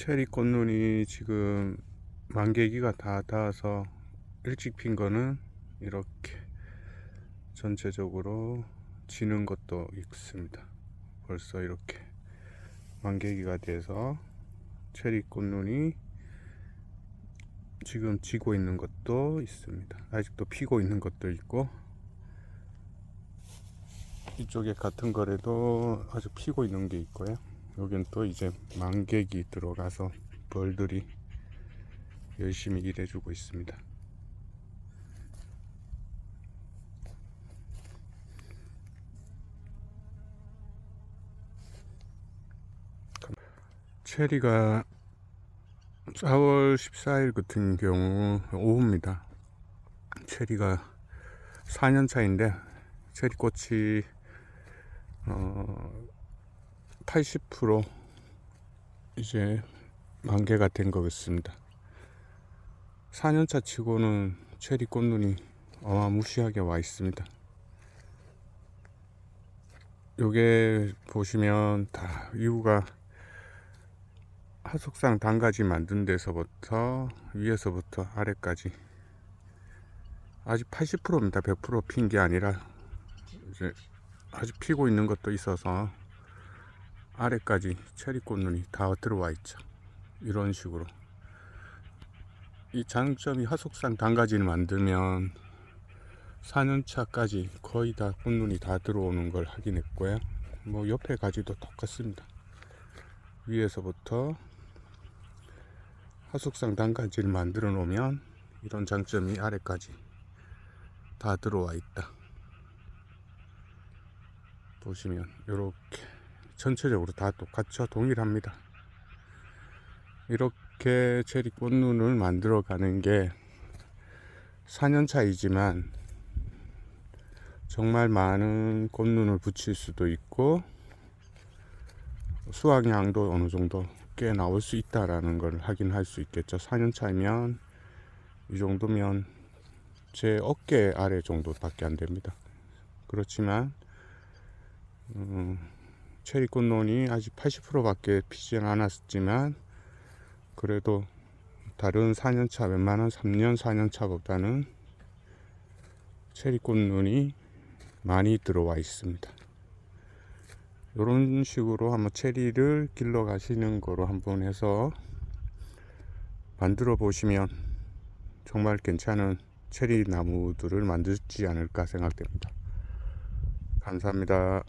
체리 꽃눈이 지금 만개기가 다 닿아서 일찍 핀 거는 이렇게 전체적으로 지는 것도 있습니다. 벌써 이렇게 만개기가 돼서 체리 꽃눈이 지금 지고 있는 것도 있습니다. 아직도 피고 있는 것도 있고 이쪽에 같은 거래도 아직 피고 있는 게 있고요. 여긴 또 이제 만개기 들어가서 벌들이 열심히 일해주고 있습니다. 체리가 4월 14일 같은 경우 오후입니다. 체리가 4년 차인데 체리 꽃이 어, 80% 이제 만개가 된 것 같습니다. 4년차 치고는 체리 꽃눈이 어마무시하게 와 있습니다. 요게 보시면 다 이유가 하숙상 단가지 만든 데서부터 위에서부터 아래까지 아직 80%입니다. 100%핀 게 아니라 이제 아직 피고 있는 것도 있어서 아래까지 체리 꽃눈이 다 들어와 있죠. 이런 식으로 이 장점이 하숙상 단가지를 만들면 4년차까지 거의 다 꽃눈이 다 들어오는 걸 확인했고요. 뭐 옆에 가지도 똑같습니다. 위에서부터 하숙상 단가지를 만들어 놓으면 이런 장점이 아래까지 다 들어와 있다. 보시면 이렇게 전체적으로 다 똑같죠. 동일합니다. 이렇게 체리 꽃눈을 만들어 가는 게 4년 차이지만 정말 많은 꽃눈을 붙일 수도 있고 수확량도 어느 정도 꽤 나올 수 있다라는 걸 확인할 수 있겠죠. 4년 차이면 이 정도면 제 어깨 아래 정도밖에 안 됩니다. 그렇지만 음, 체리 꽃눈이 아직 80%밖에 피지 않았지만 그래도 다른 4년차 웬만한 3년 4년차보다는 체리 꽃눈이 많이 들어와 있습니다. 이런 식으로 한번 체리를 길러 가시는 거로 한번 해서 만들어 보시면 정말 괜찮은 체리 나무들을 만들지 않을까 생각됩니다. 감사합니다.